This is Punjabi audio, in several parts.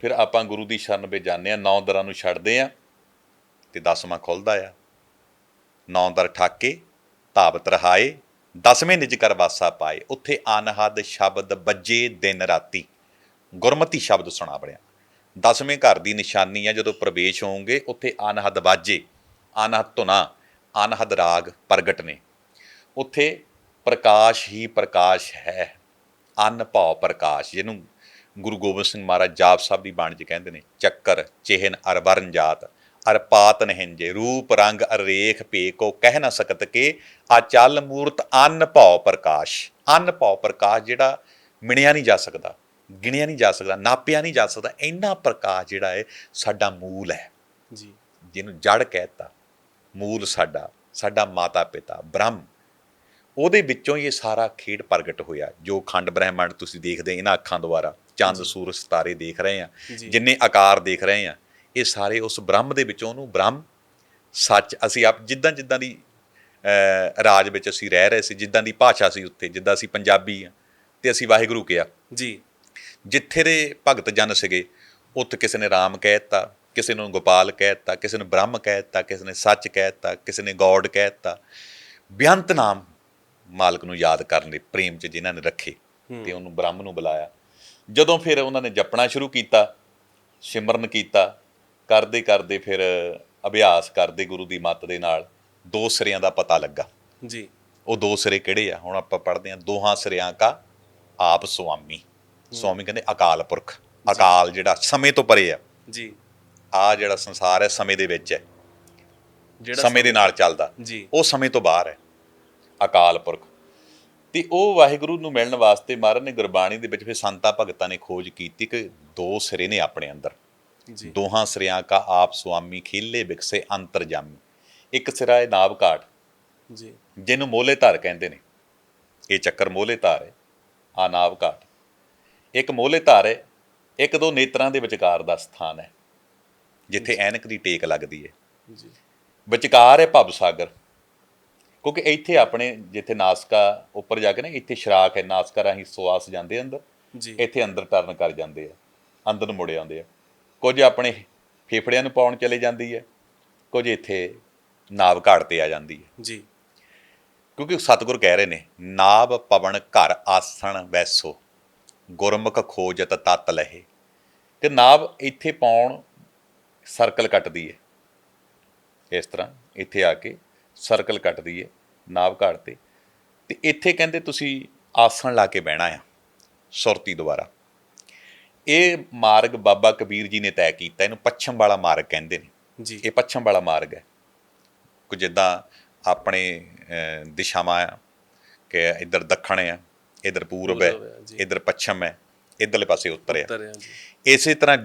ਫਿਰ ਆਪਾਂ ਗੁਰੂ ਦੀ ਸ਼ਰਨ ਵਿੱਚ ਜਾਂਦੇ ਆ ਨੌ ਦਰਾਂ ਨੂੰ ਛੱਡਦੇ ਆ ਤੇ ਦਸਵਾਂ ਖੁੱਲਦਾ ਆ। ਨੌ ਦਰ ਠਾਕੇ, ਧਾਵਤ ਰਹਾਏ, ਦਸਵੇਂ ਨਿਜ ਕਰ ਵਾਸਾ ਪਾਏ। ਉੱਥੇ ਅਨਹਦ ਸ਼ਬਦ ਬੱਜੇ ਦਿਨ ਰਾਤੀ। ਗੁਰਮਤੀ ਸ਼ਬਦ ਸੁਣਾ ਬਣਿਆ। ਦਸਵੇਂ ਘਰ ਦੀ ਨਿਸ਼ਾਨੀ ਆ, ਜਦੋਂ ਪ੍ਰਵੇਸ਼ ਹੋਵੋਗੇ ਉੱਥੇ ਅਨਹਦ ਵਾਜੇ ਅਨਹਦ ਧੁਨਾ ਅਨਹਦ ਰਾਗ ਪ੍ਰਗਟ ਨੇ। ਉੱਥੇ ਪ੍ਰਕਾਸ਼ ਹੀ ਪ੍ਰਕਾਸ਼ ਹੈ, ਅਨ ਭਾਵ ਪ੍ਰਕਾਸ਼, ਜਿਹਨੂੰ ਗੁਰੂ ਗੋਬਿੰਦ ਸਿੰਘ ਮਹਾਰਾਜ ਜਾਪ ਸਾਹਿਬ ਦੀ ਬਾਣੀ 'ਚ ਕਹਿੰਦੇ ਨੇ ਚੱਕਰ ਚਿਹਨ ਅਰ ਵਰਨ ਜਾਤ ਅਰ ਪਾਤ ਨਹਿੰਜੇ ਰੂਪ ਰੰਗ ਅਰ ਰੇਖ ਭੇ ਕੋ ਕਹਿ ਨਾ ਸਕਤ ਕੇ ਆ ਚੱਲ ਮੂਰਤ ਅਨ ਭਾਵ ਪ੍ਰਕਾਸ਼। ਅਨ ਭਾਵ ਪ੍ਰਕਾਸ਼ ਜਿਹੜਾ ਮਿਣਿਆ ਨਹੀਂ ਜਾ ਸਕਦਾ ਗਿਣਿਆ ਨਹੀਂ ਜਾ ਸਕਦਾ ਨਾਪਿਆ ਨਹੀਂ ਜਾ ਸਕਦਾ ਇੰਨਾ ਪ੍ਰਕਾਸ਼ ਜਿਹੜਾ ਹੈ ਸਾਡਾ ਮੂਲ ਹੈ। ਜੀ। ਜਿਹਨੂੰ ਜੜ ਕਹਿਤਾ ਮੂਲ ਸਾਡਾ ਸਾਡਾ ਮਾਤਾ ਪਿਤਾ ਬ੍ਰਹਮ। ਉਹਦੇ ਵਿੱਚੋਂ ਹੀ ਇਹ ਸਾਰਾ ਖੇਡ ਪ੍ਰਗਟ ਹੋਇਆ ਜੋ ਖੰਡ ਬ੍ਰਹਿਮੰਡ ਤੁਸੀਂ ਦੇਖਦੇ ਇਹਨਾਂ ਅੱਖਾਂ ਦੁਆਰਾ। ਚੰਦ ਸੂਰਜ ਸਿਤਾਰੇ ਦੇਖ ਰਹੇ ਆ। ਜਿੰਨੇ ਆਕਾਰ ਦੇਖ ਰਹੇ ਆ ਇਹ ਸਾਰੇ ਉਸ ਬ੍ਰਹਮ ਦੇ ਵਿੱਚੋਂ ਉਹਨੂੰ ਬ੍ਰਹਮ ਸੱਚ ਅਸੀਂ ਆਪ ਜਿੱਦਾਂ ਜਿੱਦਾਂ ਦੀ ਰਾਜ ਵਿੱਚ ਅਸੀਂ ਰਹਿ ਰਹੇ ਸੀ ਜਿੱਦਾਂ ਦੀ ਭਾਸ਼ਾ ਸੀ ਉੱਥੇ ਜਿੱਦਾਂ ਅਸੀਂ ਪੰਜਾਬੀ ਆ ਤੇ ਅਸੀਂ ਵਾਹਿਗੁਰੂ ਕਿਹਾ। ਜੀ। ਜਿੱਥੇ ਦੇ ਭਗਤ ਜਨ ਸੀਗੇ ਉੱਥੇ ਕਿਸੇ ਨੇ ਰਾਮ ਕਹਿਤਾ ਕਿਸੇ ਨੂੰ ਗੋਪਾਲ ਕਹਿਤਾ ਕਿਸੇ ਨੂੰ ਬ੍ਰਹਮ ਕਹਿਤਾ ਕਿਸੇ ਨੇ ਸੱਚ ਕਹਿਤਾ ਕਿਸੇ ਨੇ ਗੋਡ ਕਹਿਤਾ ਬੇਅੰਤ ਨਾਮ ਮਾਲਕ ਨੂੰ ਯਾਦ ਕਰਨ ਦੇ ਪ੍ਰੇਮ ਚ ਜਿਨ੍ਹਾਂ ਨੇ ਰੱਖੇ ਤੇ ਉਹਨੂੰ ਬ੍ਰਹਮ ਨੂੰ ਬੁਲਾਇਆ। ਜਦੋਂ ਫਿਰ ਉਹਨਾਂ ਨੇ ਜਪਣਾ ਸ਼ੁਰੂ ਕੀਤਾ ਸਿਮਰਨ ਕੀਤਾ ਕਰਦੇ ਕਰਦੇ ਫਿਰ ਅਭਿਆਸ ਕਰਦੇ ਗੁਰੂ ਦੀ ਮੱਤ ਦੇ ਨਾਲ ਦੋ ਸਿਰਿਆਂ ਦਾ ਪਤਾ ਲੱਗਾ। ਜੀ। ਉਹ ਦੋ ਸਿਰੇ ਕਿਹੜੇ ਆ? ਹੁਣ ਆਪਾਂ ਪੜ੍ਹਦੇ ਆ ਦੋਹਾਂ ਸਿਰਿਆਂ ਕਾ ਆਪ ਸੁਆਮੀ। ਸੁਆਮੀ ਕਹਿੰਦੇ ਅਕਾਲ ਪੁਰਖ। ਅਕਾਲ ਜਿਹੜਾ ਸਮੇਂ ਤੋਂ ਪਰੇ ਆ। ਜੀ। ਆ ਜਿਹੜਾ ਸੰਸਾਰ ਹੈ ਸਮੇਂ ਦੇ ਵਿੱਚ ਹੈ। ਜਿਹੜਾ ਸਮੇਂ ਦੇ ਨਾਲ ਚੱਲਦਾ। ਜੀ। ਉਹ ਸਮੇਂ ਤੋਂ ਬਾਹਰ ਹੈ। ਅਕਾਲ ਪੁਰਖ। ਤੇ ਉਹ ਵਾਹਿਗੁਰੂ ਨੂੰ ਮਿਲਣ ਵਾਸਤੇ ਮਹਾਰਾਜ ਨੇ ਗੁਰਬਾਣੀ ਦੇ ਵਿੱਚ ਫਿਰ ਸੰਤਾਂ ਭਗਤਾਂ ਨੇ ਖੋਜ ਕੀਤੀ ਕਿ ਦੋ ਸਿਰੇ ਨੇ ਆਪਣੇ ਅੰਦਰ। ਜੀ। ਦੋਹਾਂ ਸਿਰਿਆਂ ਕਾ ਆਪ ਸੁਆਮੀ ਖੇਲੇ ਵਿਕਸੇ ਅੰਤਰਜਾਮੀ ਇੱਕ ਸਿਰਾ ਹੈ ਨਾਭ ਘਾਟ ਜੀ। ਜਿਹਨੂੰ ਮੋਲੇ ਧਾਰ ਕਹਿੰਦੇ ਨੇ। ਇਹ ਚੱਕਰ ਮੋਲੇ ਧਾਰ ਹੈ ਆ ਨਾਭ ਘਾਟ। ਇੱਕ ਮੋਲੇ ਧਾਰ ਹੈ ਇੱਕ ਦੋ ਨੇਤਰਾਂ ਦੇ ਵਿਚਕਾਰ ਦਾ ਸਥਾਨ ਹੈ ਜਿੱਥੇ ਐਨਕ ਦੀ ਟੇਕ ਲੱਗਦੀ ਹੈ। ਜੀ। ਵਿਚਕਾਰ ਹੈ ਭਵ ਸਾਗਰ ਕਿਉਂਕਿ ਇੱਥੇ ਆਪਣੇ ਜਿੱਥੇ ਨਾਸਕਾ ਉੱਪਰ ਜਾ ਕੇ ਨਾ ਇੱਥੇ ਸ਼ਰਾਕ ਹੈ ਨਾਸਕਾ ਰਾਹੀਂ ਸਵਾਸ ਜਾਂਦੇ ਅੰਦਰ। ਜੀ। ਇੱਥੇ ਅੰਦਰ ਟਰਨ ਕਰ ਜਾਂਦੇ ਆ ਅੰਦਰ ਨੂੰ ਮੁੜ ਆਉਂਦੇ ਆ। ਕੁਝ ਆਪਣੇ ਫੇਫੜਿਆਂ ਨੂੰ ਪਾਉਣ ਚਲੇ ਜਾਂਦੀ ਹੈ ਕੁਝ ਇੱਥੇ ਨਾਭ ਘਾਟ ਤੇ ਆ ਜਾਂਦੀ ਹੈ। ਜੀ। ਕਿਉਂਕਿ ਸਤਿਗੁਰ ਕਹਿ ਰਹੇ ਨੇ ਨਾਭ ਪਵਨ ਘਰ ਆਸਣ ਵੈਸੋ ਗੁਰਮੁਖ ਖੋਜਤ ਤਤ ਲਹੇ। ਕਿ ਨਾਭ ਇੱਥੇ ਪਾਉਣ ਸਰਕਲ ਕੱਟਦੀ ਹੈ। ਇਸ ਤਰ੍ਹਾਂ ਇੱਥੇ ਆ ਕੇ ਸਰਕਲ ਕੱਟਦੀ ਹੈ। ਨਾਭ ਘਾਟ ਤੇ। ਤੇ ਇੱਥੇ ਕਹਿੰਦੇ ਤੁਸੀਂ ਆਸਣ ਲਾ ਕੇ ਬਹਿਣਾ ਆ ਸੁਰਤੀ ਦੁਆਰਾ। ਇਹ ਮਾਰਗ ਬਾਬਾ ਕਬੀਰ ਜੀ ਨੇ ਤੈਅ ਕੀਤਾ ਇਹਨੂੰ ਪੱਛਮ ਵਾਲਾ ਮਾਰਗ ਕਹਿੰਦੇ ਨੇ। ਜੀ। ਇਹ ਪੱਛਮ ਵਾਲਾ ਮਾਰਗ ਹੈ। ਕੁ ਜਿੱਦਾਂ ਆਪਣੇ ਦਿਸ਼ਾਵਾਂ ਆ ਕਿ ਇੱਧਰ ਦੱਖਣ ਹੈ ਇੱਧਰ ਪੂਰਬ ਹੈ। ਇੱਧਰ ਪੱਛਮ ਹੈ ਇੱਧਰਲੇ ਪਾਸੇ ਉੱਤਰ ਹੈ ਇਸੇ ਤਰ੍ਹਾਂ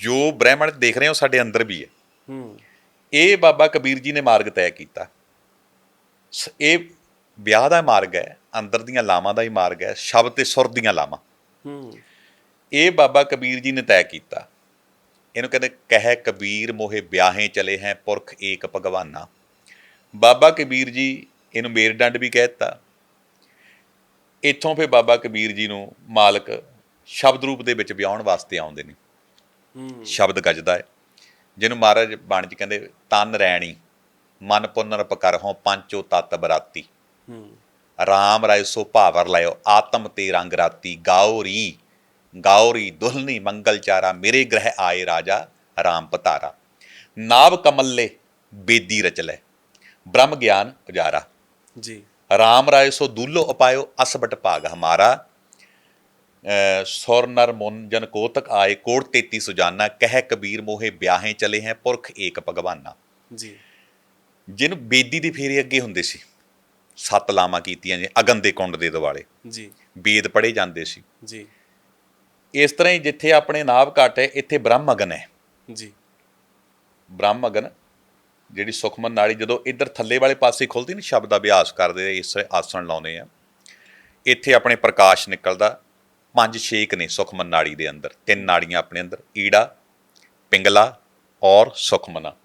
ਜੋ ਬ੍ਰਹਿਮੰਡ ਦੇਖ ਰਹੇ ਹੋ ਸਾਡੇ ਅੰਦਰ ਵੀ ਹੈ। ਹੂੰ। ਇਹ ਬਾਬਾ ਕਬੀਰ ਜੀ ਨੇ ਮਾਰਗ ਤੈਅ ਕੀਤਾ। ਸ- ਇਹ ਵਿਆਹ ਦਾ ਮਾਰਗ ਹੈ ਅੰਦਰ ਦੀਆਂ ਲਾਵਾਂ ਦਾ ਹੀ ਮਾਰਗ ਹੈ ਸ਼ਬਦ ਤੇ ਸੁਰ ਦੀਆਂ ਲਾਵਾਂ। ਹੂੰ। ਇਹ ਬਾਬਾ ਕਬੀਰ ਜੀ ਨੇ ਤੈਅ ਕੀਤਾ। ਇਹਨੂੰ ਕਹਿੰਦੇ ਕਹਿ ਕਬੀਰ ਮੋਹੇ ਵਿਆਹੇ ਚਲੇ ਹੈ ਪੁਰਖ ਏਕ ਭਗਵਾਨਾ। ਬਾਬਾ ਕਬੀਰ ਜੀ ਇਹਨੂੰ ਮੇਰਡੰਡ ਵੀ ਕਹਿਤਾ ਇੱਥੋਂ ਫਿਰ ਬਾਬਾ ਕਬੀਰ ਜੀ ਨੂੰ ਮਾਲਕ ਸ਼ਬਦ ਰੂਪ ਦੇ ਵਿੱਚ ਵਿਆਹਣ ਵਾਸਤੇ ਆਉਂਦੇ ਨੇ। ਹੂੰ। ਸ਼ਬਦ ਗੱਜਦਾ ਹੈ। ਜਿਹਨੂੰ ਮਹਾਰਾਜ ਬਾਣੀ ਚ ਕਹਿੰਦੇ ਤਨ ਰੈਣੀ। ਮਨ ਪੁਨਰ ਪਕਰਹੁ ਪੰਚੋ ਤਤ ਬਰਾਤੀ। ਹੂੰ। ਰਾਮ ਰਾਇ ਸੋ ਭਾਵਰ ਲਿਓ ਆਤਮ ਤੇ ਰੰਗ ਰਾਤੀ। ਗਾਉਰੀ ਗਾਉਰੀ ਦੁਲਨੀ ਮੰਗਲ ਚਾਰਾ ਮੇਰੇ ਗ੍ਰਹਿ ਆਏ ਰਾਜਾ ਰਾਮ ਪਤਾਰਾ। ਨਾਭ ਕਮੱਲੇ ਬੇਦੀ ਰਚ ਲੈ। ਬ੍ਰਹਮ ਗਿਆਨ ਉਜਾਰਾ। ਜੀ। ਰਾਮ ਰਾਏ ਸੋ ਦੂਲੋ ਉਪਾਇਓ ਅਸਬਟ ਭਾਗ ਹਮਾਰਾ। ਅਹ ਸੁਰ ਨਰ ਮੁਨ ਜਨ ਕੋਤਕ ਆਏ ਕੋਟ 33 ਸੁਜਾਨਾ। ਕਹਿ ਕਬੀਰ ਮੋਹੇ ਵਿਆਹੇ ਚਲੇ ਹੈ ਪੁਰਖ ਏਕ ਭਗਵਾਨਾ। ਜੀ। ਜਿਹਨੂੰ ਬੇਦੀ ਦੇ ਫੇਰੇ ਅੱਗੇ ਹੁੰਦੇ ਸੀ। ਸੱਤ ਲਾਵਾਂ ਕੀਤੀਆਂ ਜੀ ਅਗਨ ਦੇ ਕੁੰਡ ਦੇ ਦਿਵਾਲੇ ਜੀ। ਵੇਦ ਪੜ੍ਹੇ ਜਾਂਦੇ ਸੀ। ਜੀ। ਇਸ ਤਰ੍ਹਾਂ ਹੀ ਜਿੱਥੇ ਆਪਣੇ ਨਾਭ ਘਟ ਹੈ ਇੱਥੇ ਬ੍ਰਹਮ ਅਗਨ ਹੈ। ਜੀ। ਬ੍ਰਹਮ ਅਗਨ ਜਿਹੜੀ ਸੁਖਮਨ ਨਾੜੀ ਜਦੋਂ ਇੱਧਰ ਥੱਲੇ ਵਾਲੇ ਪਾਸੇ ਖੁੱਲਦੀ ਨਾ ਸ਼ਬਦ ਅਭਿਆਸ ਕਰਦੇ ਇਸ ਆਸਣ ਲਾਉਂਦੇ ਆ। ਇੱਥੇ ਆਪਣੇ ਪ੍ਰਕਾਸ਼ ਨਿਕਲਦਾ ਪੰਜ ਛੇਕ ਨੇ ਸੁਖਮਨ ਨਾੜੀ ਦੇ ਅੰਦਰ ਤਿੰਨ ਨਾੜੀਆਂ ਆਪਣੇ ਅੰਦਰ ਈੜਾ ਪਿੰਗਲਾ ਔਰ ਸੁਖਮਨਾ।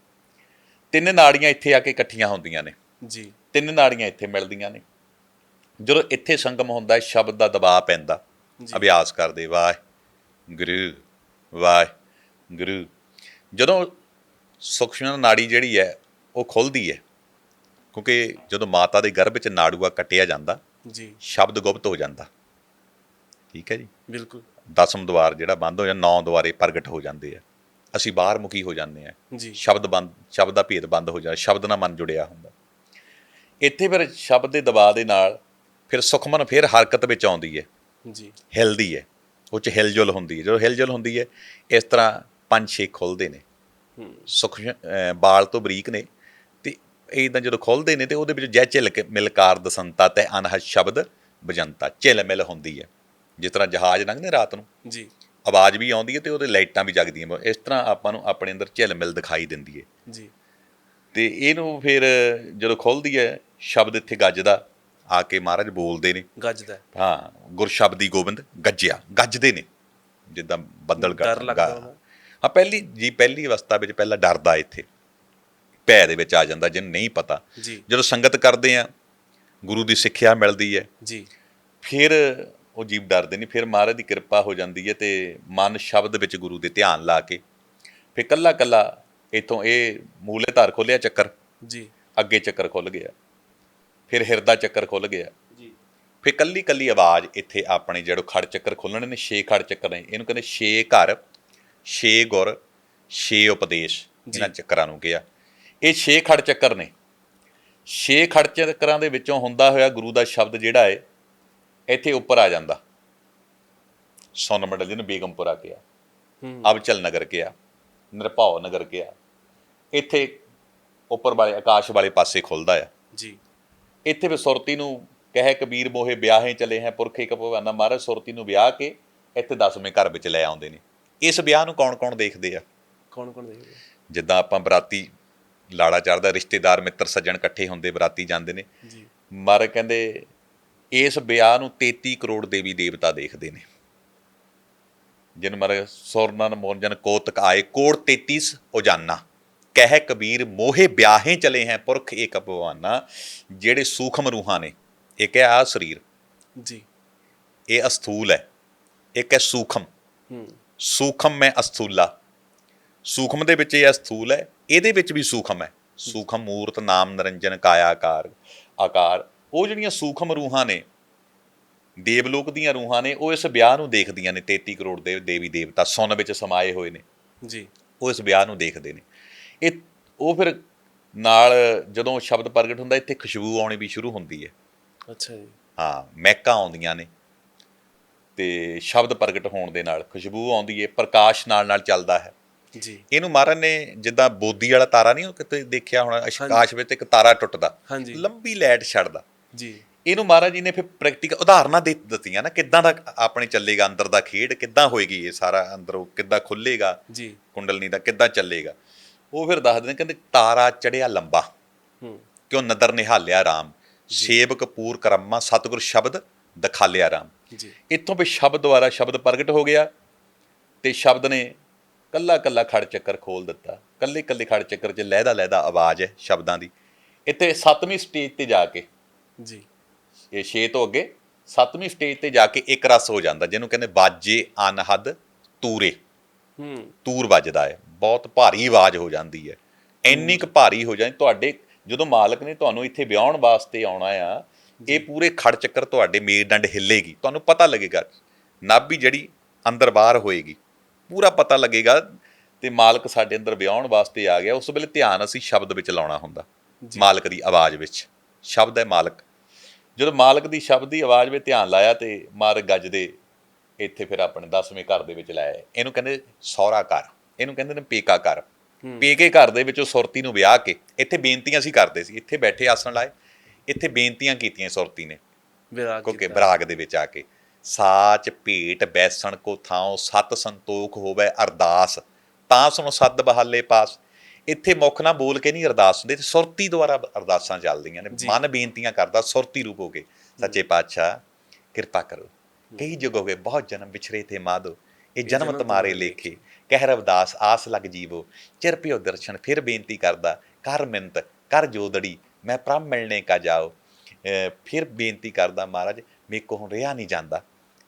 ਤਿੰਨ ਨਾੜੀਆਂ ਇੱਥੇ ਆ ਕੇ ਇਕੱਠੀਆਂ ਹੁੰਦੀਆਂ ਨੇ। ਜੀ। ਤਿੰਨ ਨਾੜੀਆਂ ਇੱਥੇ ਮਿਲਦੀਆਂ ਨੇ। ਜਦੋਂ ਇੱਥੇ ਸੰਗਮ ਹੁੰਦਾ ਹੈ ਸ਼ਬਦ ਦਾ ਦਬਾਅ ਪੈਂਦਾ। ਜੀ। ਅਭਿਆਸ ਕਰਦੇ ਵਾਹ ਗੁਰੂ ਵਾਹ ਗੁਰੂ। ਜਦੋਂ ਸੁਖਸ਼ਮਨ ਨਾੜੀ ਜਿਹੜੀ ਹੈ ਉਹ ਖੁੱਲਦੀ ਹੈ ਕਿਉਂਕਿ ਜਦੋਂ ਮਾਤਾ ਦੇ ਗਰਭ ਵਿੱਚ ਨਾੜੂਆ ਕੱਟਿਆ ਜਾਂਦਾ ਜੀ। ਸ਼ਬਦ ਗੁਪਤ ਹੋ ਜਾਂਦਾ। ਠੀਕ ਹੈ ਜੀ? ਬਿਲਕੁਲ। ਦਸਮ ਦਵਾਰ ਜਿਹੜਾ ਬੰਦ ਹੋ ਜਾਂਦਾ ਨੌ ਦੁਆਰੇ ਪ੍ਰਗਟ ਹੋ ਜਾਂਦੇ ਆ। ਅਸੀਂ ਬਾਹਰ ਮੁਖੀ ਹੋ ਜਾਂਦੇ ਆ ਜੀ। ਸ਼ਬਦ ਬੰਦ ਸ਼ਬਦ ਦਾ ਭੇਦ ਬੰਦ ਹੋ ਜਾਂਦਾ ਸ਼ਬਦ ਨਾਲ ਮਨ ਜੁੜਿਆ ਹੁੰਦਾ। ਇੱਥੇ ਫਿਰ ਸ਼ਬਦ ਦੇ ਦਬਾਅ ਦੇ ਨਾਲ ਫਿਰ ਸੁਖਮਨ ਫਿਰ ਹਰਕਤ ਵਿੱਚ ਆਉਂਦੀ ਹੈ। ਜੀ। ਹਿਲਦੀ ਹੈ। ਉਹ ਚ ਹਿਲਜੁਲ ਹੁੰਦੀ ਹੈ। ਜਦੋਂ ਹਿਲਜੁਲ ਹੁੰਦੀ ਹੈ ਇਸ ਤਰ੍ਹਾਂ ਪੰਜ ਛੇ ਖੁੱਲਦੇ ਨੇ। ਸੁਖ ਬਾਲ ਤੋਂ ਬਰੀਕ ਨੇ। ਤੇ ਇਦਾਂ ਜਦੋਂ ਖੁੱਲਦੇ ਨੇ ਤੇ ਉਹਦੇ ਵਿੱਚ ਜੈ ਝਿਲ ਕੇ ਮਿਲਕਾਰ ਦਸੰਤਾ ਤੇ ਅਨਹਦ ਸ਼ਬਦ ਬਜੰਤਾ ਝਿਲ ਮਿਲ ਹੁੰਦੀ ਹੈ। ਜਿਸ ਤਰ੍ਹਾਂ ਜਹਾਜ਼ ਲੰਘਦੇ ਰਾਤ ਨੂੰ। ਜੀ। ਆਵਾਜ਼ ਵੀ ਆਉਂਦੀ ਹੈ ਤੇ ਉਹਦੇ ਲਾਈਟਾਂ ਵੀ ਜਗਦੀਆਂ ਇਸ ਤਰ੍ਹਾਂ ਆਪਾਂ ਨੂੰ ਆਪਣੇ ਅੰਦਰ ਝਿਲ ਮਿਲ ਦਿਖਾਈ ਦਿੰਦੀ ਹੈ। ਜੀ। ਤੇ ਇਹਨੂੰ ਫਿਰ ਜਦੋਂ ਖੁੱਲਦੀ ਹੈ ਸ਼ਬਦ ਇੱਥੇ ਗੱਜਦਾ ਆ ਕੇ ਮਹਾਰਾਜ ਬੋਲਦੇ ਨੇ। ਗੱਜਦਾ ਹੈ। ਹਾਂ ਗੁਰਸ਼ਬਦੀ ਗੋਬਿੰਦ ਗੱਜਿਆ ਗੱਜਦੇ ਨੇ। ਜਿੱਦਾਂ ਬੱਦਲ ਡਰ ਗੱਜ- ਲੱਗਦਾ ਗਾ- ਹੋਣਾ। ਹਾਂ ਪਹਿਲੀ ਜੀ ਪਹਿਲੀ ਅਵਸਥਾ ਵਿੱਚ ਪਹਿਲਾਂ ਡਰਦਾ ਇੱਥੇ। ਭੈ ਦੇ ਵਿੱਚ ਆ ਜਾਂਦਾ ਜਿਹਨੂੰ ਨਹੀਂ ਪਤਾ। ਜਦੋਂ ਸੰਗਤ ਕਰਦੇ ਆ ਗੁਰੂ ਦੀ ਸਿੱਖਿਆ ਮਿਲਦੀ ਹੈ। ਜੀ। ਫਿਰ ਉਹ ਜੀਵ ਡਰਦੇ ਨਹੀਂ ਫਿਰ ਮਹਾਰਾਜ ਦੀ ਕਿਰਪਾ ਹੋ ਜਾਂਦੀ ਹੈ ਤੇ ਮਨ ਸ਼ਬਦ ਵਿੱਚ ਗੁਰੂ ਦੇ ਧਿਆਨ ਲਾ ਕੇ ਫਿਰ ਕੱਲਾ ਕੱਲਾ ਇਥੋਂ ਇਹ ਮੂਲੇ ਧਾਰ ਖੋਲਿਆ ਚੱਕਰ। ਜੀ। ਅੱਗੇ ਚੱਕਰ ਖੁੱਲ ਗਿਆ। ਫਿਰ ਹਿਰਦਾ ਚੱਕਰ ਖੁੱਲ ਗਿਆ। ਜੀ। ਫਿਰ ਕੱਲੀ ਕੱਲੀ ਆਵਾਜ਼ ਇੱਥੇ ਆਪਣੇ ਜਿਹੜੋ ਖੜ ਚੱਕਰ ਖੁੱਲਣੇ ਨੇ ਛੇ ਖੜ ਚੱਕਰ ਨੇ ਇਹਨੂੰ ਕਹਿੰਦੇ ਛੇ ਘਰ ਛੇ ਗੁਰ ਛੇ ਉਪਦੇਸ਼ ਇਹਨਾਂ ਚੱਕਰਾਂ ਨੂੰ ਕਿਹਾ। ਇਹ ਛੇ ਖੜ ਚੱਕਰ ਨੇ। ਛੇ ਖੜ ਚੱਕਰਾਂ ਦੇ ਵਿੱਚੋਂ ਹੁੰਦਾ ਹੋਇਆ ਗੁਰੂ ਦਾ ਸ਼ਬਦ ਜਿਹੜਾ ਹੈ ਇੱਥੇ ਉੱਪਰ ਆ ਜਾਂਦਾ। ਸੋਨ ਮੰਡਲ ਜਿਹਨੂੰ ਬੇਗਮਪੁਰਾ ਕਿਹਾ। ਅਬਚਲ ਨਗਰ ਕਿਹਾ। ਨਿਰਭਉ ਨਗਰ ਕਿਹਾ। ਇੱਥੇ ਉੱਪਰ ਵਾਲੇ ਆਕਾਸ਼ ਵਾਲੇ ਪਾਸੇ ਖੁੱਲਦਾ ਆ। ਜੀ। ਇੱਥੇ ਵੀ ਸੁਰਤੀ ਨੂੰ ਕਹੇ ਕਬੀਰ ਮੋਹੇ ਵਿਆਹੇ ਚਲੇ ਹੈ ਪੁਰਖੇ ਕਪਵਾਨਾ ਮਹਾਰਾਜ ਸੁਰਤੀ ਨੂੰ ਵਿਆਹ ਕੇ ਇੱਥੇ ਦਸਵੇਂ ਘਰ ਵਿੱਚ ਲੈ ਆਉਂਦੇ ਨੇ। ਇਸ ਵਿਆਹ ਨੂੰ ਕੌਣ-ਕੌਣ ਦੇਖਦੇ ਆ? ਕੌਣ ਕੌਣ ਦੇਖਦੇ ਜਿੱਦਾਂ ਆਪਾਂ ਬਰਾਤੀ ਲਾੜਾ ਚੜਦਾ ਰਿਸ਼ਤੇਦਾਰ ਮਿੱਤਰ ਸੱਜਣ ਇਕੱਠੇ ਹੁੰਦੇ ਬਰਾਤੀ ਜਾਂਦੇ ਨੇ। ਜੀ। ਮਹਾਰਾਜ ਕਹਿੰਦੇ ਇਸ ਵਿਆਹ ਨੂੰ 33 ਕਰੋੜ ਦੇਵੀ ਦੇਵਤਾ ਦੇਖਦੇ ਨੇ। ਜਿਨ ਮਰ ਸੁਰਨਨ ਮੋਰਜਨ ਕੋਤਕ ਆਏ ਕੋੜ 33 ਉਜਾਨਾ ਕਹਿ ਕਬੀਰ ਮੋਹੇ ਵਿਆਹੇ ਚਲੇ ਹੈ ਪੁਰਖ ਏਕ ਭਵਾਨਾ ਜਿਹੜੇ ਸੂਖਮ ਰੂਹਾਂ ਨੇ। ਇੱਕ ਹੈ ਆ ਸਰੀਰ? ਜੀ। ਇਹ ਅਸਥੂਲ ਹੈ। ਇੱਕ ਹੈ ਸੂਖਮ? ਹੂੰ। ਸੂਖਮ ਮੈਂ ਅਸਥੂਲਾ। ਸੂਖਮ ਦੇ ਵਿੱਚ ਇਹ ਅਸਥੂਲ ਹੈ ਇਹਦੇ ਵਿੱਚ ਵੀ ਸੂਖਮ ਹੈ। ਸੂਖਮ ਮੂਰਤ ਨਾਮ ਨਿਰੰਜਨ ਕਾਇਆ ਆਕਾਰ ਆਕਾਰ। ਉਹ ਜਿਹੜੀਆਂ ਸੂਖਮ ਰੂਹਾਂ ਨੇ ਦੇਵਲੋਕ ਦੀਆਂ ਰੂਹਾਂ ਨੇ ਉਹ ਇਸ ਵਿਆਹ ਨੂੰ ਦੇਖਦੀਆਂ ਨੇ 33 ਕਰੋੜ ਦੇ ਦੇਵੀ ਦੇਵਤਾ ਸੁਨ ਵਿੱਚ ਸਮਾਏ ਹੋਏ ਨੇ। ਜੀ। ਉਹ ਇਸ ਵਿਆਹ ਨੂੰ ਦੇਖਦੇ ਨੇ। ਇਹ ਉਹ ਫਿਰ ਨਾਲ ਜਦੋਂ ਸ਼ਬਦ ਪ੍ਰਗਟ ਹੁੰਦਾ ਇੱਥੇ ਖੁਸ਼ਬੂ ਆਉਣੀ ਵੀ ਸ਼ੁਰੂ ਹੁੰਦੀ ਹੈ। ਅੱਛਾ ਜੀ। ਹਾਂ ਮਹਿਕਾਂ ਆਉਂਦੀਆਂ ਨੇ। ਤੇ ਸ਼ਬਦ ਪ੍ਰਗਟ ਹੋਣ ਦੇ ਨਾਲ ਖੁਸ਼ਬੂ ਆਉਂਦੀ ਹੈ ਪ੍ਰਕਾਸ਼ ਨਾਲ ਨਾਲ ਚੱਲਦਾ ਹੈ। ਜੀ। ਇਹਨੂੰ ਮਹਾਰਾਜ ਨੇ ਜਿੱਦਾਂ ਬੋਦੀ ਵਾਲਾ ਤਾਰਾ ਨਹੀਂ ਉਹ ਕਿਤੇ ਦੇਖਿਆ ਹੋਣਾ ਆਕਾਸ਼ ਵਿੱਚ ਇੱਕ ਤਾਰਾ ਟੁੱਟਦਾ। ਲੰਬੀ ਲਾਈਟ ਛੱਡਦਾ। ਜੀ। ਇਹਨੂੰ ਮਹਾਰਾਜ ਜੀ ਨੇ ਫਿਰ ਪ੍ਰੈਕਟੀਕਲ ਉਦਾਹਰਨਾਂ ਦੇ ਦਿੱਤੀਆਂ ਨਾ ਕਿੱਦਾਂ ਦਾ ਆਪਣੇ ਚੱਲੇਗਾ ਅੰਦਰ ਦਾ ਖੇਡ ਕਿੱਦਾਂ ਹੋਏਗੀ ਇਹ ਸਾਰਾ ਅੰਦਰੋਂ ਕਿੱਦਾਂ ਖੁੱਲੇਗਾ ਜੀ। ਕੁੰਡਲਨੀ ਦਾ ਕਿੱਦਾਂ ਚੱਲੇਗਾ। ਉਹ ਫਿਰ ਦੱਸਦੇ ਨੇ ਕਹਿੰਦੇ ਤਾਰਾ ਚੜਿਆ ਲੰਬਾ ਹੂੰ। ਕਿਉਂ ਨਦਰ ਨਿਹਾਲਿਆ ਰਾਮ ਸੇਵਕ ਪੂਰ ਕਰਮਾ ਸਤਿਗੁਰ ਸ਼ਬਦ ਦਿਖਾਲਿਆ ਰਾਮ। ਜੀ। ਇੱਥੋਂ ਵੀ ਸ਼ਬਦ ਦੁਆਰਾ ਸ਼ਬਦ ਪ੍ਰਗਟ ਹੋ ਗਿਆ ਤੇ ਸ਼ਬਦ ਨੇ ਕੱਲਾ ਕੱਲਾ ਖੜ ਚੱਕਰ ਖੋਲ ਦਿੱਤਾ। ਕੱਲੇ ਕੱਲੇ ਖੜ ਚੱਕਰ 'ਚ ਲਹਿਦਾ ਲਹਿਦਾ ਆਵਾਜ਼ ਹੈ ਸ਼ਬਦਾਂ ਦੀ। ਇੱਥੇ ਸੱਤਵੀਂ ਸਟੇਜ ਤੇ ਜਾ ਕੇ ਜੀ। ਇਹ ਛੇ ਤੋਂ ਅੱਗੇ ਸੱਤਵੀਂ ਸਟੇਜ ਤੇ ਜਾ ਕੇ ਇੱਕ ਰਸ ਹੋ ਜਾਂਦਾ ਜਿਹਨੂੰ ਕਹਿੰਦੇ ਬਾਜੇ ਅਨਹਦ ਤੂਰੇ। ਹੂੰ। ਤੂਰ ਵੱਜਦਾ ਹੈ। ਬਹੁਤ ਭਾਰੀ ਆਵਾਜ਼ ਹੋ ਜਾਂਦੀ ਹੈ। ਇੰਨੀ ਕੁ ਭਾਰੀ ਹੋ ਜਾਂਦੀ ਤੁਹਾਡੇ ਜਦੋਂ ਮਾਲਕ ਨੇ ਤੁਹਾਨੂੰ ਇੱਥੇ ਵਿਆਹਣ ਵਾਸਤੇ ਆਉਣਾ ਆ ਇਹ ਪੂਰੇ ਖੜ ਚੱਕਰ ਤੁਹਾਡੇ ਮੇਰਡੰਡ ਹਿੱਲੇਗੀ। ਤੁਹਾਨੂੰ ਪਤਾ ਲੱਗੇਗਾ ਨਾਭੀ ਜਿਹੜੀ ਅੰਦਰ ਬਾਹਰ ਹੋਏਗੀ ਪੂਰਾ ਪਤਾ ਲੱਗੇਗਾ ਤੇ ਮਾਲਕ ਸਾਡੇ ਅੰਦਰ ਵਿਆਹਣ ਵਾਸਤੇ ਆ ਗਿਆ। ਉਸ ਵੇਲੇ ਧਿਆਨ ਅਸੀਂ ਸ਼ਬਦ ਵਿੱਚ ਲਾਉਣਾ ਹੁੰਦਾ। ਮਾਲਕ ਦੀ ਆਵਾਜ਼ ਵਿੱਚ। ਸ਼ਬਦ ਹੈ ਮਾਲਕ। ਜਦੋਂ ਮਾਲਕ ਦੀ ਸ਼ਬਦ ਦੀ ਆਵਾਜ਼ ਵਿੱਚ ਧਿਆਨ ਲਾਇਆ ਤੇ ਮਾਰ ਗੱਜਦੇ ਇੱਥੇ ਫਿਰ ਆਪਣੇ 10ਵੇਂ ਘਰ ਦੇ ਵਿੱਚ ਲਾਇਆ ਇਹਨੂੰ ਕਹਿੰਦੇ ਸੌਰਾ ਘਰ ਇਹਨੂੰ ਕਹਿੰਦੇ ਨੇ ਪੇਕਾ ਘਰ। ਪੇਕੇ ਘਰ ਦੇ ਵਿੱਚੋਂ ਸੁਰਤੀ ਨੂੰ ਵਿਆਹ ਕੇ ਇੱਥੇ ਬੇਨਤੀਆਂ ਸੀ ਕਰਦੇ ਸੀ ਇੱਥੇ ਬੈਠੇ ਆਸਣ ਲਾਏ ਇੱਥੇ ਬੇਨਤੀਆਂ ਕੀਤੀਆਂ ਸੁਰਤੀ ਨੇ ਵਿਰਾਗ ਕਿਉਂਕਿ। ਬਰਾਗ ਦੇ ਵਿੱਚ ਆ ਕੇ ਸਾਚ ਭੇਟ ਬੈਸਣ ਕੋ ਥਾਉ ਸਤ ਸੰਤੋਖ ਹੋਵੇ ਅਰਦਾਸ ਤਾਂ ਸੁਣੋ ਸੱਦ ਬਹਾਲੇ ਪਾਸ ਇੱਥੇ ਮੁੱਖ ਨਾਲ ਬੋਲ ਕੇ ਨਹੀਂ ਅਰਦਾਸ ਹੁੰਦੇ ਤੇ ਸੁਰਤੀ ਦੁਆਰਾ ਅਰਦਾਸਾਂ ਚੱਲਦੀਆਂ ਨੇ। ਮਨ ਬੇਨਤੀਆਂ ਕਰਦਾ ਸੁਰਤੀ ਰੂਪ ਹੋ ਕੇ। ਸੱਚੇ ਪਾਤਸ਼ਾਹ ਕਿਰਪਾ ਕਰੋ। ਕਈ ਜੁਗ ਹੋ ਗਏ ਬਹੁਤ ਜਨਮ ਵਿਛੜੇ ਥੇ ਮਾਦੋ। ਇਹ ਜਨਮ ਤੁਮਾਰੇ ਲੇਖੇ। ਕਹਿ ਰਵਦਾਸ ਆਸ ਲੱਗ ਜੀਵੋ। ਚਿਰ ਪਿਓ ਦਰਸ਼ਨ ਫਿਰ ਬੇਨਤੀ ਕਰਦਾ ਕਰ ਮਿੰਤ ਕਰ ਜੋਦੜੀ ਮੈਂ ਪ੍ਰਮ ਮਿਲਣੇ ਕਾ ਜਾਓ। ਫਿਰ ਬੇਨਤੀ ਕਰਦਾ ਮਹਾਰਾਜ ਮੇਰੇ ਕੋ ਹੁਣ ਰਿਹਾ ਨਹੀਂ ਜਾਂਦਾ।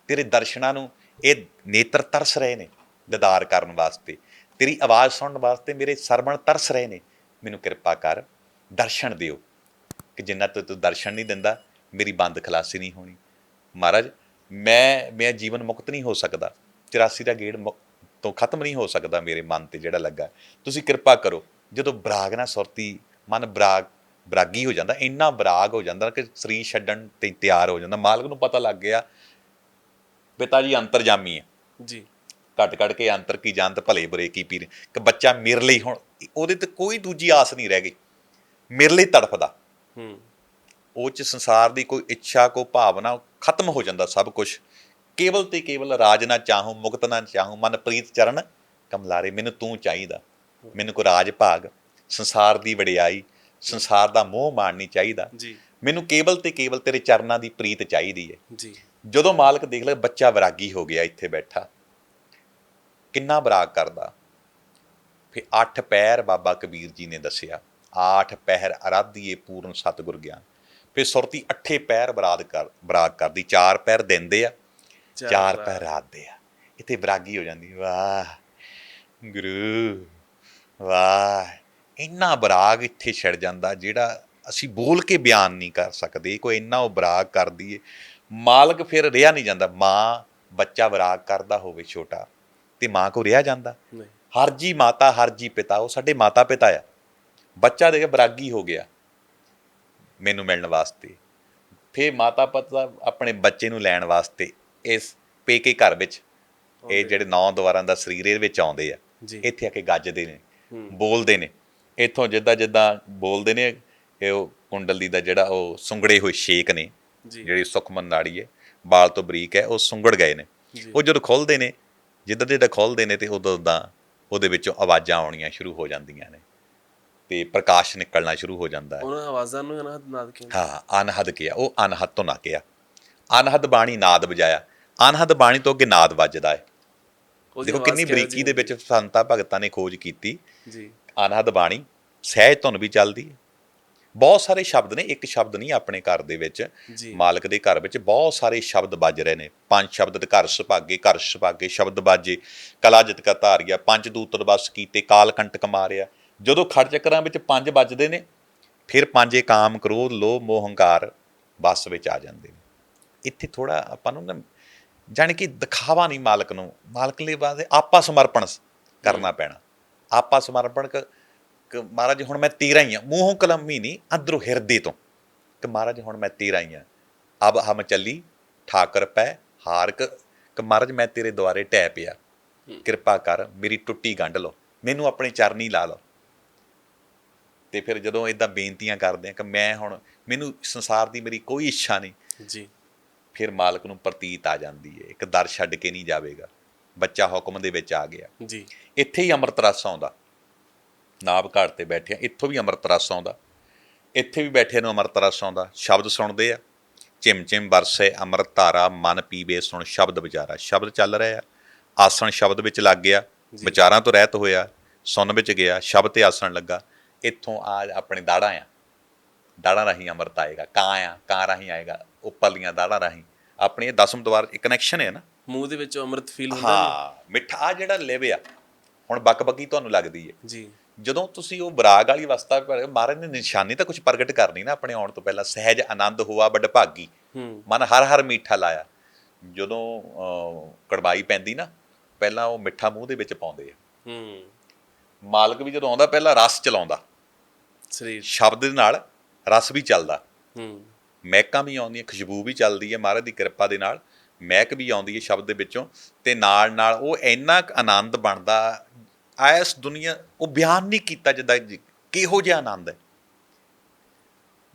ਤੇਰੇ ਦਰਸ਼ਨਾਂ ਨੂੰ ਇਹ ਨੇਤਰ ਤਰਸ ਰਹੇ ਨੇ ਦਿਦਾਰ ਕਰਨ ਵਾਸਤੇ। ਤੇਰੀ ਆਵਾਜ਼ ਸੁਣਨ ਵਾਸਤੇ ਮੇਰੇ ਸਰਵਣ ਤਰਸ ਰਹੇ ਨੇ। ਮੈਨੂੰ ਕਿਰਪਾ ਕਰ, ਦਰਸ਼ਨ ਦਿਓ। ਕਿ ਜਿੰਨਾ ਤੂੰ ਦਰਸ਼ਨ ਨਹੀਂ ਦਿੰਦਾ, ਮੇਰੀ ਬੰਦ ਖਲਾਸੀ ਨਹੀਂ ਹੋਣੀ। ਮਹਾਰਾਜ, ਮੈਂ ਮੈਂ ਜੀਵਨ ਮੁਕਤ ਨਹੀਂ ਹੋ ਸਕਦਾ। 84 ਦਾ ਗੇੜ ਮੁਕ- ਤੋਂ ਖਤਮ ਨਹੀਂ ਹੋ ਸਕਦਾ ਮੇਰੇ ਮਨ ਤੇ ਜਿਹੜਾ ਲੱਗਾ। ਤੁਸੀਂ ਕਿਰਪਾ ਕਰੋ, ਜਦੋਂ ਬਰਾਗ ਨਾਲ ਸੁਰਤੀ, ਮਨ ਬਰਾਗ, ਬਰਾਗੀ ਹੋ ਜਾਂਦਾ, ਇੰਨਾ ਬਰਾਗ ਹੋ ਜਾਂਦਾ ਕਿ ਸਰੀਰ ਛੱਡਣ ਤੇ ਤਿਆਰ ਹੋ ਜਾਂਦਾ। ਮਾਲਕ ਨੂੰ ਪਤਾ ਲੱਗ ਗਿਆ, ਪਿਤਾ ਜੀ ਅੰਤਰਜਾਮੀ ਹੈ। ਜੀ। ਘਟ ਘਟ ਕੇ ਅੰਤਰ ਕੀ ਜਾਣਤ ਭਲੇ ਬੁਰੇ ਕੀ ਪੀਰ। ਕਿ ਬੱਚਾ ਮੇਰੇ ਲਈ ਹੁਣ ਉਹਦੇ ਤੇ ਕੋਈ ਦੂਜੀ ਆਸ ਨਹੀਂ ਰਹਿ ਗਈ। ਮੇਰੇ ਲਈ ਤੜਫਦਾ। ਹੂੰ। ਉਹ ਚ ਸੰਸਾਰ ਦੀ ਕੋਈ ਇੱਛਾ ਕੋਈ ਭਾਵਨਾ ਖਤਮ ਹੋ ਜਾਂਦਾ ਸਭ ਕੁਝ ਕੇਵਲ ਤੇ ਕੇਵਲ ਰਾਜ ਨਾ ਚਾਹੂੰ ਮੁਕਤ ਨਾ ਚਾਹੂੰ ਮਨ ਪ੍ਰੀਤ ਚਰਨ ਕਮਲਾਰੇ ਮੈਨੂੰ ਤੂੰ ਚਾਹੀਦਾ। ਮੈਨੂੰ ਕੋ ਰਾਜ ਭਾਗ ਸੰਸਾਰ ਦੀ ਵਡਿਆਈ ਸੰਸਾਰ ਦਾ ਮੋਹ ਮਾਣ ਨਹੀਂ ਚਾਹੀਦਾ। ਜੀ। ਮੈਨੂੰ ਕੇਵਲ ਤੇ ਕੇਵਲ ਤੇਰੇ ਚਰਨਾਂ ਦੀ ਪ੍ਰੀਤ ਚਾਹੀਦੀ ਹੈ ਜੀ। ਜਦੋਂ ਮਾਲਕ ਦੇਖ ਲੈ ਬੱਚਾ ਵਿਰਾਗੀ ਹੋ ਗਿਆ ਇੱਥੇ ਬੈਠਾ। ਕਿੰਨਾ ਵਿਰਾਗ ਕਰਦਾ? ਫਿਰ ਅੱਠ ਪੈਰ ਬਾਬਾ ਕਬੀਰ ਜੀ ਨੇ ਦੱਸਿਆ ਆਠ ਪਹਿਰ ਅਰਾਧੀਏ ਪੂਰਨ ਸਤਿਗੁਰ ਗਿਆਨ। ਫਿਰ ਸੁਰਤੀ ਅੱਠੇ ਪੈਰ ਬਰਾਦ ਕਰ ਬਰਾਗ ਕਰਦੀ ਚਾਰ ਪੈਰ ਦਿੰਦੇ ਆ ਚਾਰ ਪੈਰ ਰਾਤ ਦੇ ਆ। ਇੱਥੇ ਵਿਰਾਗੀ ਹੋ ਜਾਂਦੀ ਵਾਹ ਗੁਰੂ ਵਾਹ। ਇੰਨਾ ਬਰਾਗ ਇੱਥੇ ਛੜ ਜਾਂਦਾ ਜਿਹੜਾ ਅਸੀਂ ਬੋਲ ਕੇ ਬਿਆਨ ਨਹੀਂ ਕਰ ਸਕਦੇ। ਕੋਈ ਇੰਨਾ ਉਹ ਬਰਾਗ ਕਰਦੀ ਏ। ਮਾਲਕ ਫਿਰ ਰਿਹਾ ਨਹੀਂ ਜਾਂਦਾ। ਮਾਂ ਬੱਚਾ ਵਿਰਾਗ ਕਰਦਾ ਹੋਵੇ ਛੋਟਾ। ਤੇ ਮਾਂ ਕੋ ਰਿਹਾ ਜਾਂਦਾ। ਹਰ ਜੀ ਮਾਤਾ ਹਰ ਜੀ ਪਿਤਾ ਉਹ ਸਾਡੇ ਮਾਤਾ ਪਿਤਾ ਆ। ਬੱਚਾ ਦੇਖ ਬਰਾਗੀ ਹੋ ਗਿਆ ਮੈਨੂੰ ਮਿਲਣ ਵਾਸਤੇ। ਫੇ ਮਾਤਾ ਪਿਤਾ ਆਪਣੇ ਬੱਚੇ ਨੂੰ ਲੈਣ ਵਾਸਤੇ ਇਸ ਪੇਕੇ ਘਰ ਵਿੱਚ ਇਹ ਜਿਹੜੇ ਨੌ ਦੁਆਰਾਂ ਦਾ ਸਰੀਰ ਇਹਦੇ ਵਿੱਚ ਆਉਂਦੇ ਆ। ਇੱਥੇ ਆ ਕੇ ਗੱਜਦੇ ਨੇ। ਬੋਲਦੇ ਨੇ। ਇੱਥੋਂ ਜਿੱਦਾਂ ਜਿੱਦਾਂ ਬੋਲਦੇ ਨੇ ਇਹ ਉਹ ਕੁੰਡਲੀ ਦਾ ਜਿਹੜਾ ਉਹ ਸੁੰਗੜੇ ਹੋਏ ਛੇਕ ਨੇ ਜਿਹੜੀ ਸੁਖਮਨ ਨਾੜੀ ਹੈ ਬਾਲ ਤੋਂ ਬਰੀਕ ਹੈ ਉਹ ਸੁੰਗੜ ਗਏ ਨੇ। ਉਹ ਜਦੋਂ ਖੁੱਲਦੇ ਨੇ ਜਿੱਦਾਂ ਜਿੱਦਾਂ ਖੁੱਲਦੇ ਨੇ ਤੇ ਉਦੋਂ ਉਦਾਂ ਉਹਦੇ ਵਿੱਚੋਂ ਆਵਾਜ਼ਾਂ ਆਉਣੀਆਂ ਸ਼ੁਰੂ ਹੋ ਜਾਂਦੀਆਂ ਨੇ ਤੇ ਪ੍ਰਕਾਸ਼ ਨਿਕਲਣਾ ਸ਼ੁਰੂ ਹੋ ਜਾਂਦਾ ਹੈ। ਉਹਨਾਂ ਆਵਾਜ਼ਾਂ ਨੂੰ ਅਨਾਹਦ ਨਾਦ ਕਹਿੰਦੇ ਹਾਂ ਅਨਹਦ ਕਿਹਾ ਉਹ ਅਨਹਦ ਤੋਂ ਨਾ ਕਿਹਾ। ਅਨਹਦ ਬਾਣੀ ਨਾਦ ਵਜਾਇਆ। ਅਨਹਦ ਬਾਣੀ ਤੋਂ ਅੱਗੇ ਨਾਦ ਵੱਜਦਾ ਹੈ। ਦੇਖੋ ਕਿੰਨੀ ਬਰੀਕੀ ਦੇ ਵਿੱਚ ਸੰਤਾਂ ਭਗਤਾਂ ਨੇ ਖੋਜ ਕੀਤੀ। ਜੀ। ਅਨਹਦ ਬਾਣੀ ਸਹਿਜ ਧੁਨ ਵੀ ਚੱਲਦੀ ਹੈ। ਬਹੁਤ ਸਾਰੇ ਸ਼ਬਦ ਨੇ ਇੱਕ ਸ਼ਬਦ ਨਹੀਂ ਆਪਣੇ ਘਰ ਦੇ ਵਿੱਚ। ਮਾਲਕ ਦੇ ਘਰ ਵਿੱਚ ਬਹੁਤ ਸਾਰੇ ਸ਼ਬਦ ਵੱਜ ਰਹੇ ਨੇ। ਪੰਜ ਸ਼ਬਦ ਤੇ ਘਰ ਸੁਭਾਗੇ ਘਰ ਸੁਭਾਗੇ ਸ਼ਬਦ ਬਾਜੇ ਕਲਾ ਜਿਤ ਕਾ ਧਾਰਿਆ ਪੰਜ ਦੂਤਰ ਬਸ ਕੀਤੇ ਕਾਲ ਕੰਟਕ ਮਾਰਿਆ। ਜਦੋਂ ਖੜ ਚੱਕਰਾਂ ਵਿੱਚ ਪੰਜ ਵੱਜਦੇ ਨੇ ਫਿਰ ਪੰਜੇ ਕਾਮ ਕ੍ਰੋਧ ਲੋਭ ਮੋਹ ਹੰਕਾਰ ਬਸ ਵਿੱਚ ਆ ਜਾਂਦੇ ਨੇ। ਇੱਥੇ ਥੋੜਾ ਆਪਾਂ ਨੂੰ ਨਾ ਜਾਣੀ ਕਿ ਦਿਖਾਵਾ ਨਹੀਂ ਮਾਲਕ ਨੂੰ। ਮਾਲਕ ਲਈ ਬਾਅਦ ਆਪਾ ਸਮਰਪਣ ਕਰਨਾ ਪੈਣਾ। ਆਪਾ ਸਮਰਪਣ ਕ ਮਹਾਰਾਜ ਹੁਣ ਮੈਂ ਤੇਰਾ ਹੀ ਆ। ਮੂੰਹੋਂ ਕਲਮੀ ਨਹੀਂ ਅੰਦਰੋਂ ਹਿਰਦੇ ਤੋਂ। ਕਿ ਮਹਾਰਾਜ ਹੁਣ ਮੈਂ ਤੇਰਾ ਹੀ ਆ। ਅਬ ਹਮ ਚੱਲੀ ਠਾਕਰ ਪੈ ਹਾਰ ਕ। ਕਿ ਮਹਾਰਾਜ ਮੈਂ ਤੇਰੇ ਦੁਆਰੇ ਟਹਿ ਪਿਆ। ਕਿਰਪਾ ਕਰ ਮੇਰੀ ਟੁੱਟੀ ਗੰਢ ਲਓ। ਮੈਨੂੰ ਆਪਣੇ ਚਰਨੀ ਲਾ ਲਓ। ਤੇ ਫਿਰ ਜਦੋਂ ਇਦਾਂ ਬੇਨਤੀਆਂ ਕਰਦੇ ਆ ਕਿ ਮੈਂ ਹੁਣ ਮੈਨੂੰ ਸੰਸਾਰ ਦੀ ਮੇਰੀ ਕੋਈ ਇੱਛਾ ਨਹੀਂ। ਜੀ। ਫਿਰ ਮਾਲਕ ਨੂੰ ਪ੍ਰਤੀਤ ਆ ਜਾਂਦੀ ਹੈ ਇੱਕ ਦਰ ਛੱਡ ਕੇ ਨਹੀਂ ਜਾਵੇਗਾ। ਬੱਚਾ ਹੁਕਮ ਦੇ ਵਿੱਚ ਆ ਗਿਆ। ਜੀ। ਇੱਥੇ ਹੀ ਅੰਮ੍ਰਿਤ ਰਸ ਆਉਂਦਾ। ਨਾਭ ਘਾਟ ਤੇ ਬੈਠਿਆ ਇੱਥੋਂ ਵੀ ਅੰਮ੍ਰਿਤ ਰਸ ਆਉਂਦਾ। ਇੱਥੇ ਵੀ ਬੈਠੇ ਨੂੰ ਅੰਮ੍ਰਿਤ ਰਸ ਆਉਂਦਾ। ਸ਼ਬਦ ਸੁਣਦੇ ਆ। ਚਿਮ ਚਿਮ ਵਰਸੇ ਅੰਮ੍ਰਿਤ ਧਾਰਾ ਮਨ ਪੀਵੇ ਸੁਣ ਸ਼ਬਦ ਵਿਚਾਰਾ। ਸ਼ਬਦ ਚੱਲ ਰਿਹਾ ਆ। ਆਸਣ ਸ਼ਬਦ ਵਿੱਚ ਲੱਗ ਗਿਆ। ਵਿਚਾਰਾਂ ਤੋਂ ਰਹਿਤ ਹੋਇਆ। ਸੁਣ ਵਿੱਚ ਗਿਆ। ਸ਼ਬਦ ਤੇ ਆਸਣ ਲੱਗਾ। ਇੱਥੋਂ ਆ ਆਪਣੇ ਦਾੜਾ ਆ। ਦਾੜਾ ਰਾਹੀਂ ਅੰਮ੍ਰਿਤ ਆਏਗਾ। ਕਾਂ ਆ ਕਾਂ ਰਾਹੀਂ ਆਏਗਾ। ਉੱਪਰਲੀਆਂ ਦਾੜਾ ਰਾਹੀਂ। ਆਪਣੀ ਇਹ ਦਸਮ ਦਵਾਰ ਇੱਕ ਕਨੈਕਸ਼ਨ ਹੈ ਨਾ। ਮੂੰਹ ਦੇ ਵਿੱਚ ਅੰਮ੍ਰਿਤ ਫੀਲ ਹੁੰਦਾ ਹਾਂ। ਮਿੱਠਾ ਆਹ ਜਿਹੜਾ ਲਿਵ ਆ। ਹੁਣ ਬੱਕ ਬੱਕੀ ਤੁਹਾਨੂੰ ਲੱਗਦੀ ਹੈ? ਜੀ। ਜਦੋਂ ਤੁਸੀਂ ਉਹ ਬਰਾਗ ਵਾਲੀ ਅਵਸਥਾ ਪਰ ਮਹਾਰਾਜ ਨੇ ਨਿਸ਼ਾਨੀ ਤਾਂ ਕੁਝ ਪ੍ਰਗਟ ਕਰਨੀ ਨਾ ਆਪਣੇ ਆਉਣ ਤੋਂ ਪਹਿਲਾਂ ਸਹਿਜ ਆਨੰਦ ਹੋਆ ਬੜ ਭਾਗੀ। ਹੂੰ। ਮਨ ਹਰ ਹਰ ਮੀਠਾ ਲਾਇਆ। ਜਦੋਂ ਕੜਵਾਈ ਪੈਂਦੀ ਨਾ ਪਹਿਲਾਂ ਉਹ ਮਿੱਠਾ ਮੂੰਹ ਦੇ ਵਿੱਚ ਪਾਉਂਦੇ ਆ। ਹੂੰ। ਮਾਲਕ ਵੀ ਜਦੋਂ ਆਉਂਦਾ ਪਹਿਲਾਂ ਰਸ ਚਲਾਉਂਦਾ। ਸਰੀਰ। ਸ਼ਬਦ ਦੇ ਨਾਲ ਰਸ ਵੀ ਚੱਲਦਾ। ਹੂੰ। ਮਹਿਕਾਂ ਵੀ ਆਉਂਦੀਆਂ ਖੁਸ਼ਬੂ ਵੀ ਚੱਲਦੀ ਹੈ ਮਹਾਰਾਜ ਦੀ ਕਿਰਪਾ ਦੇ ਨਾਲ। ਮਹਿਕ ਵੀ ਆਉਂਦੀ ਹੈ ਸ਼ਬਦ ਦੇ ਵਿੱਚੋਂ ਤੇ ਨਾਲ ਨਾਲ ਉਹ ਇੰਨਾ ਆਨੰਦ ਬਣਦਾ ਐਸ ਦੁਨੀਆ ਉਹ ਬਿਆਨ ਨਹੀਂ ਕੀਤਾ ਜਿੱਦਾਂ ਕਿਹੋ ਜਿਹਾ ਆਨੰਦ ਹੈ?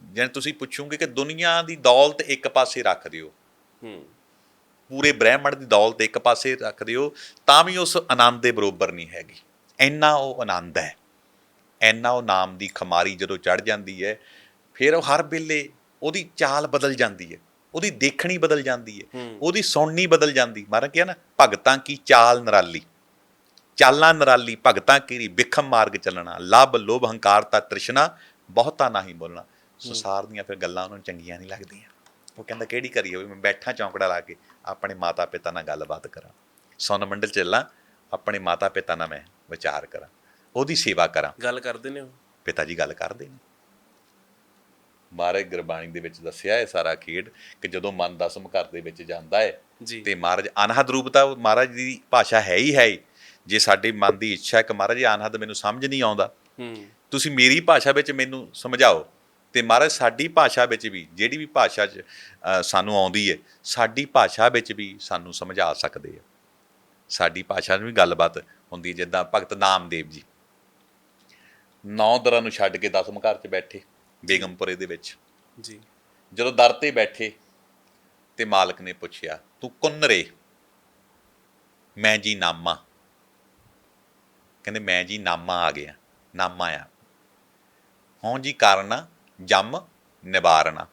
ਜਿਵੇਂ ਤੁਸੀਂ ਪੁੱਛੋਗੇ ਕਿ ਦੁਨੀਆ ਦੀ ਦੌਲਤ ਇੱਕ ਪਾਸੇ ਰੱਖ ਦਿਓ। ਹੂੰ। ਪੂਰੇ ਬ੍ਰਹਿਮੰਡ ਦੀ ਦੌਲਤ ਇੱਕ ਪਾਸੇ ਰੱਖ ਦਿਓ ਤਾਂ ਵੀ ਉਸ ਆਨੰਦ ਦੇ ਬਰੋਬਰ ਨਹੀਂ ਹੈਗੀ। ਇੰਨਾ ਉਹ ਆਨੰਦ ਹੈ। ਇੰਨਾ ਉਹ ਨਾਮ ਦੀ ਖਮਾਰੀ ਜਦੋਂ ਚੜ ਜਾਂਦੀ ਹੈ ਫਿਰ ਉਹ ਹਰ ਵੇਲੇ ਉਹਦੀ ਚਾਲ ਬਦਲ ਜਾਂਦੀ ਹੈ। ਉਹਦੀ ਦੇਖਣੀ ਬਦਲ ਜਾਂਦੀ ਹੂੰ। ਉਹਦੀ ਸੁਣਨੀ ਬਦਲ ਜਾਂਦੀ। ਮਾਰਾ ਕਿਹਾ ਨਾ ਭਗਤਾਂ ਕੀ ਚਾਲ ਨਰਾਲੀ। ਚਾਲਾਂ ਨਰਾਲੀ ਭਗਤਾਂ ਕੀਰੀ ਵਿਖਮ ਮਾਰਗ ਚੱਲਣਾ ਲੱਭ ਲੋਭ ਹੰਕਾਰਤਾ ਤ੍ਰਿਸ਼ਨਾ ਬਹੁਤਾ ਨਹੀਂ ਬੋਲਣਾ। ਸੰਸਾਰ ਦੀਆਂ ਫਿਰ ਗੱਲਾਂ ਉਹਨਾਂ ਨੂੰ ਚੰਗੀਆਂ ਨਹੀਂ ਲੱਗਦੀਆਂ। ਉਹ ਕਹਿੰਦਾ ਕਿਹੜੀ ਕਰੀ ਹੋਵੇ? ਮੈਂ ਬੈਠਾ ਚੌਂਕੜਾ ਲਾ ਕੇ ਆਪਣੇ ਮਾਤਾ ਪਿਤਾ ਨਾਲ ਗੱਲਬਾਤ ਕਰਾਂ। ਸੋਨ ਮੰਡਲ ਚੱਲਾਂ ਆਪਣੇ ਮਾਤਾ ਪਿਤਾ ਨਾਲ ਮੈਂ ਵਿਚਾਰ ਕਰਾਂ। ਉਹਦੀ ਸੇਵਾ ਕਰਾਂ। ਗੱਲ ਕਰਦੇ ਨੇ ਉਹ? ਪਿਤਾ ਜੀ ਗੱਲ ਕਰਦੇ ਨੇ। ਮਹਾਰਾਜ ਗੁਰਬਾਣੀ ਦੇ ਵਿੱਚ ਦੱਸਿਆ ਹੈ ਸਾਰਾ ਖੇਡ ਕਿ ਜਦੋਂ ਮਨ ਦਸਮ ਘਰ ਦੇ ਵਿੱਚ ਜਾਂਦਾ ਹੈ ਤੇ ਮਹਾਰਾਜ ਅਨਹਦ ਰੂਪ ਤਾਂ ਮਹਾਰਾਜ ਦੀ ਭਾਸ਼ਾ ਹੈ ਹੀ ਹੈ ਹੀ। ਜੇ ਸਾਡੇ ਮਨ ਦੀ ਇੱਛਾ ਹੈ ਕਿ ਮਹਾਰਾਜ ਇਹ ਅਨਹਦ ਮੈਨੂੰ ਸਮਝ ਨਹੀਂ ਆਉਂਦਾ ਤੁਸੀਂ ਮੇਰੀ ਭਾਸ਼ਾ ਵਿੱਚ ਮੈਨੂੰ ਸਮਝਾਓ ਤੇ ਮਹਾਰਾਜ ਸਾਡੀ ਭਾਸ਼ਾ ਵਿੱਚ ਵੀ ਜਿਹੜੀ ਵੀ ਭਾਸ਼ਾ 'ਚ ਸਾਨੂੰ ਆਉਂਦੀ ਹੈ ਸਾਡੀ ਭਾਸ਼ਾ ਵਿੱਚ ਵੀ ਸਾਨੂੰ ਸਮਝਾ ਸਕਦੇ ਆ। ਸਾਡੀ ਭਾਸ਼ਾ ਨੂੰ ਵੀ ਗੱਲਬਾਤ ਹੁੰਦੀ ਹੈ ਜਿੱਦਾਂ ਭਗਤ ਨਾਮਦੇਵ ਜੀ। ਨੌ ਦਰਾਂ ਨੂੰ ਛੱਡ ਕੇ ਦਸਮ ਘਰ 'ਚ ਬੈਠੇ ਬੇਗਮਪੁਰੇ ਦੇ ਵਿੱਚ। ਜੀ। ਜਦੋਂ ਦਰ ਤੇ ਬੈਠੇ ਤੇ ਮਾਲਕ ਨੇ ਪੁੱਛਿਆ ਤੂੰ ਕੁੰਨ ਰੇ? ਮੈਂ ਜੀ ਨਾਮਾ। ਕਹਿੰਦੇ ਮੈਂ ਜੀ ਨਾਮਾ ਆ ਗਿਆ ਨਾਮਾ ਆ। ਹੋਂ ਜੀ ਕਾਰਨ ਜੰਮ ਨਿਵਾਰਨਾ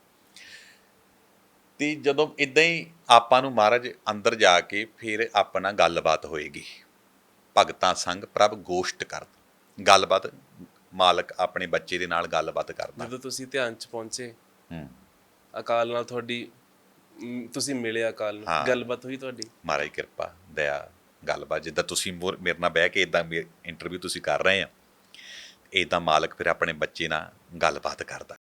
ਤੇ ਜਦੋਂ ਇਦਾਂ ਹੀ ਆਪਾਂ ਨੂੰ ਮਹਾਰਾਜ ਅੰਦਰ ਜਾ ਕੇ ਫਿਰ ਆਪਣਾ ਗੱਲਬਾਤ ਹੋਏਗੀ। ਭਗਤਾਂ ਸੰਗ ਪ੍ਰਭ ਗੋਸ਼ਟ ਕਰ ਗੱਲਬਾਤ ਮਾਲਕ ਆਪਣੇ ਬੱਚੇ ਦੇ ਨਾਲ ਗੱਲਬਾਤ ਕਰਦਾ। ਜਦੋਂ ਤੁਸੀਂ ਧਿਆਨ ਚ ਪਹੁੰਚੇ ਹੂੰ। ਅਕਾਲ ਨਾਲ ਤੁਹਾਡੀ ਤੁਸੀਂ ਮਿਲੇ ਅਕਾਲ ਨੂੰ। ਗੱਲਬਾਤ ਹੋਈ ਤੁਹਾਡੀ? ਮਹਾਰਾਜ ਕਿਰਪਾ ਦਇਆ ਗੱਲਬਾਤ, ਜਿੱਦਾਂ ਤੁਸੀਂ ਮੋਰ- ਮੇਰੇ ਨਾਲ ਬਹਿ ਕੇ ਇਦਾਂ ਇੰਟਰਵਿਊ ਤੁਸੀਂ ਕਰ ਰਹੇ ਆ ਇਦਾਂ ਮਾਲਕ ਫਿਰ ਆਪਣੇ ਬੱਚੇ ਨਾਲ ਗੱਲਬਾਤ ਕਰਦਾ।